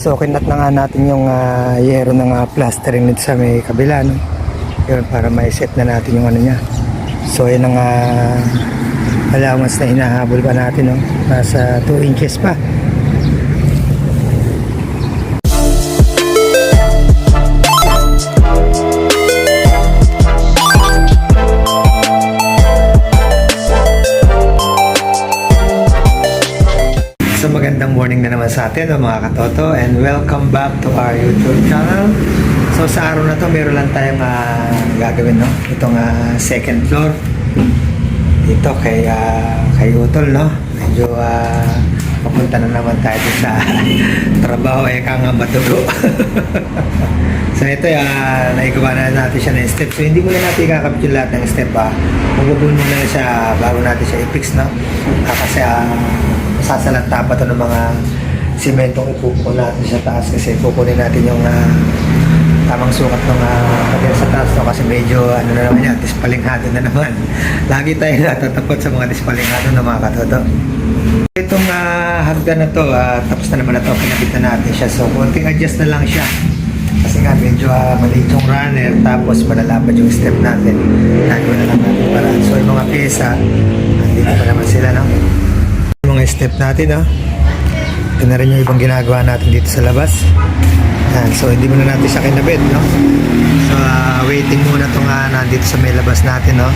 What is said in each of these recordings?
So kinat na nga natin yung uh, yero ng uh, plastering nito sa may kabila no. Yun para ma-set na natin yung ano niya. So yun ang uh, allowance na hinahabol pa natin no. Nasa 2 inches pa. Sa atin no, mga katoto and welcome back to our YouTube channel. So sa araw na to meron lang tayong ah, gagawin no. Itong ah, second floor dito kay ah, kay Utol no. Medyo ah, papunta na naman tayo sa trabaho eh kanga madugo. so ito uh, naigawa na natin siya ng step. So hindi muna natin ikakabit yung lahat ng step ah. Magbubun muna na siya bago natin siya i-fix no. Ah, kasi ah, sasalanta pa to ng mga simentong ipupo natin sa taas kasi kukunin natin yung ah, tamang sukat ng uh, sa taas no? kasi medyo ano na naman yan, dispalinghado na naman. Lagi tayo natatapot sa mga dispalinghado na mga katoto. Itong uh, hagdan na to, ah, tapos na naman na to, kinabit na natin siya. So, konting adjust na lang siya. Kasi nga, medyo uh, maliit yung runner, tapos malalapad yung step natin. Nagawa na lang natin para. So, yung mga pyesa, andito pa naman sila, no? Yung mga step natin, no? Ito na rin yung ibang ginagawa natin dito sa labas. Yan, so, hindi muna natin siya kinabit, no? So, ah, waiting muna itong uh, nandito sa may labas natin, no?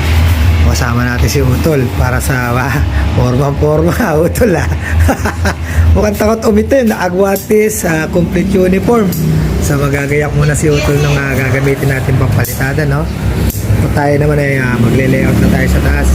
Kasama natin si Utol para sa uh, forma-forma. Utol, ah. Mukhang takot umitin. Agwatis, ah, complete uniform. So, magagayak muna si Utol nung uh, gagamitin natin pampalitada, no? So, tayo naman ay uh, magle-layout na tayo sa taas.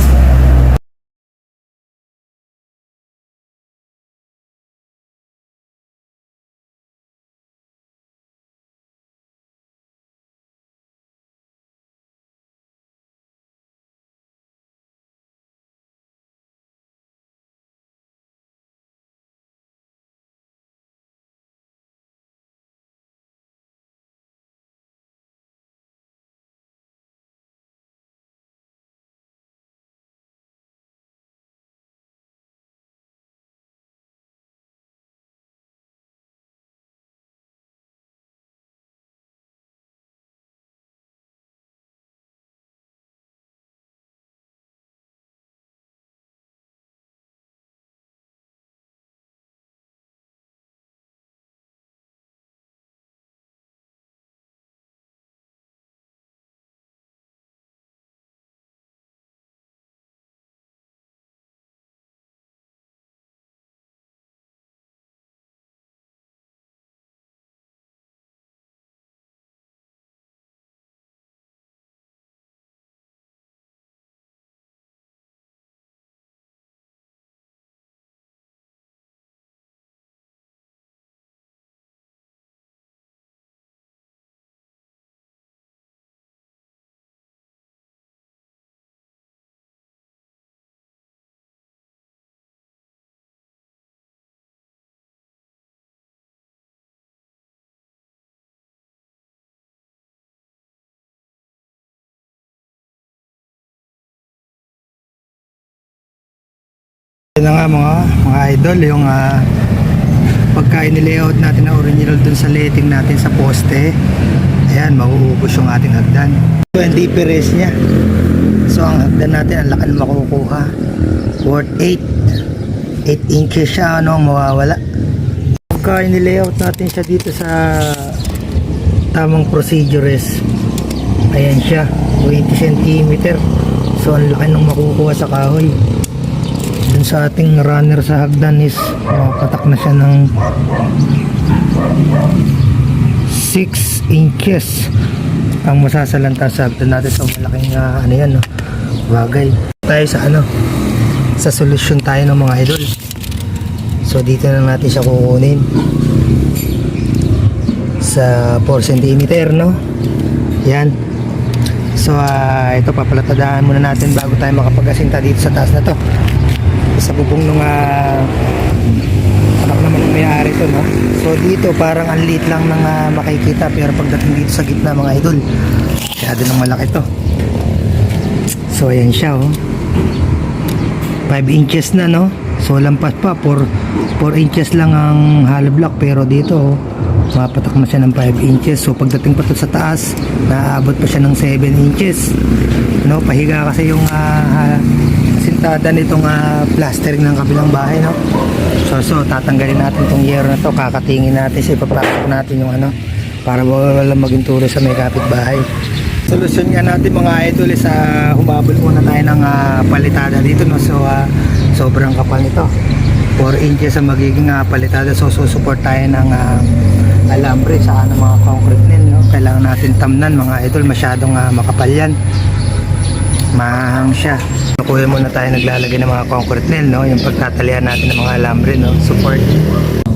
Mga, mga idol, yung uh, pagka layout natin na original dun sa letting natin sa poste, ayan, mauubos yung ating hagdan. So, ang niya. So, ang hagdan natin, ang laki na makukuha. Worth 8. 8 inches siya, ano, ang mawawala. Pagka layout natin siya dito sa tamang procedures, ayan siya, 20 cm. So, ang laki ng makukuha sa kahoy sa ating runner sa hagdan is uh, patak na siya ng 6 inches ang masasalanta sa hagdan natin. So malaking uh, ano yan no? bagay. Tayo sa ano sa solusyon tayo ng mga idol. So dito na natin siya kukunin sa 4 cm no? Yan. So uh, ito papalatadaan muna natin bago tayo makapag-asinta dito sa taas na to sa bubong ng uh, anak naman ng may-ari to no so dito parang ang liit lang ng uh, makikita pero pagdating dito sa gitna mga idol masyado ng malaki to so ayan siya oh 5 inches na no so lampas pa 4 4 inches lang ang hollow block pero dito oh, mapatak na siya ng 5 inches. So pagdating pa to sa taas, naaabot pa siya ng 7 inches. No, pahiga kasi yung ah, sintada nitong ah, plastering ng kabilang bahay, no. So so tatanggalin natin tong yero na to, kakatingin natin sa ipapasok natin yung ano para wala maging tuloy sa may kapitbahay. Solusyon nga natin mga idol is uh, humabol muna tayo ng ah, palitada dito no. So ah, sobrang kapal nito. 4 inches ang magiging ah, palitada. So susupport tayo ng ah, alambre sa ng mga concrete nil no. Kailangan natin tamnan mga idol masyadong ah, makapal yan. Mahang siya. Kuya muna tayo naglalagay ng mga concrete nail, no? Yung pagtatalian natin ng mga alambre, no? Support.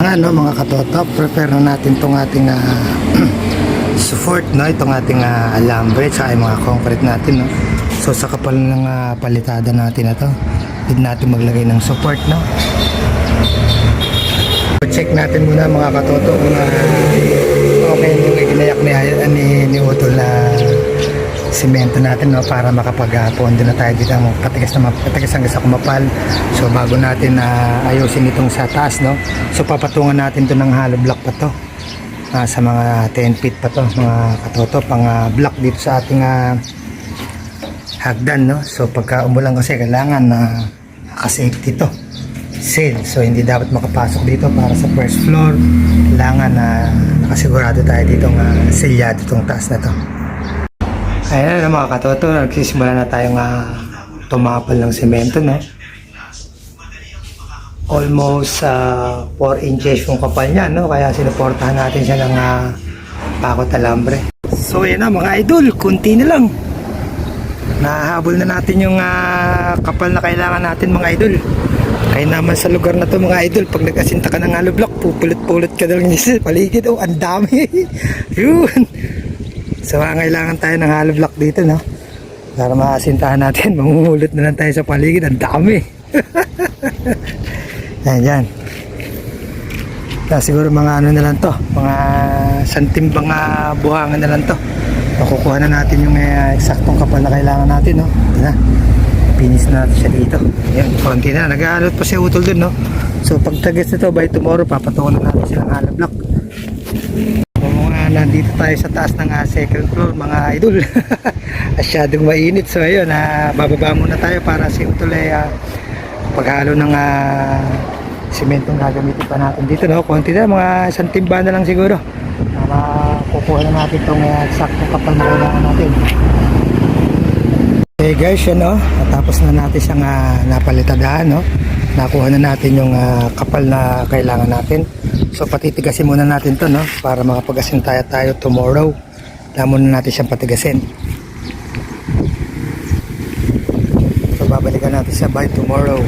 Nga no mga katoto, prepare na natin tong ating ah, support no itong ating ah, alambre at yung mga concrete natin no. So sa kapal ng ah, palitada natin na to need natin maglagay ng support no. Check natin muna mga katoto kung ah, okay yung ginayak ni, ni, ni Simento natin no para makapag-pondo na tayo dito ang katigas na katigas hanggang sa kumapal. So bago natin na ayusin itong sa taas no so papatungan natin to ng hollow block pa to. Ah, sa mga 10 feet pa to mga katoto pang ah, block dito sa ating ah, hagdan no. So pagka umulan kasi kailangan na nakasafety to. Seal so hindi dapat makapasok dito para sa first floor. Kailangan na nakasigurado tayo dito nga selyado itong taas na to Ayan na mga katoto, nagsisimula na tayong uh, tumapal ng semento, no? Almost uh, 4 inches yung kapal niya, no? Kaya sinuportahan natin siya ng uh, pakot alambre. So yan na mga idol, kunti na lang. Nahabol na natin yung ah, kapal na kailangan natin mga idol. Kaya naman sa lugar na to mga idol, pag nag-asinta ka ng hollow block, pupulot-pulot ka na lang sa paligid. Oh, ang dami. Yun. So, ang kailangan tayo ng hollow block dito, no? Para maasintahan natin, mamumulot na lang tayo sa paligid. Ang dami. yan, yan. Kaya siguro mga ano na lang to, mga santimbang ah, buhangan na lang to. Makukuha na natin yung eh, eksaktong kapal na kailangan natin, no? Ito na. Finish na natin siya dito. Yan, konti na. Nag-aalot pa si Utol dun, no? So, pag tagis na to, by tomorrow, papatungan na natin silang hollow block. Nandito tayo sa taas ng ah, second floor, mga idol. Asyadong mainit. So, ayun, ah, bababa muna tayo para si Utol ay ah, paghalo ng ah, simentong gagamitin pa natin dito. No? Konti na, mga isang timba na lang siguro. Para kukuha na natin itong uh, saktong kapal na kailangan natin. Okay guys, yun no. Tapos na natin siyang uh, napalitadahan, no. Nakuha na natin yung ah, kapal na kailangan natin. So patitigasin muna natin to, no, para makapagasin tayo tayo tomorrow. Kaya muna natin siyang patigasin. So babalikan natin siya by tomorrow.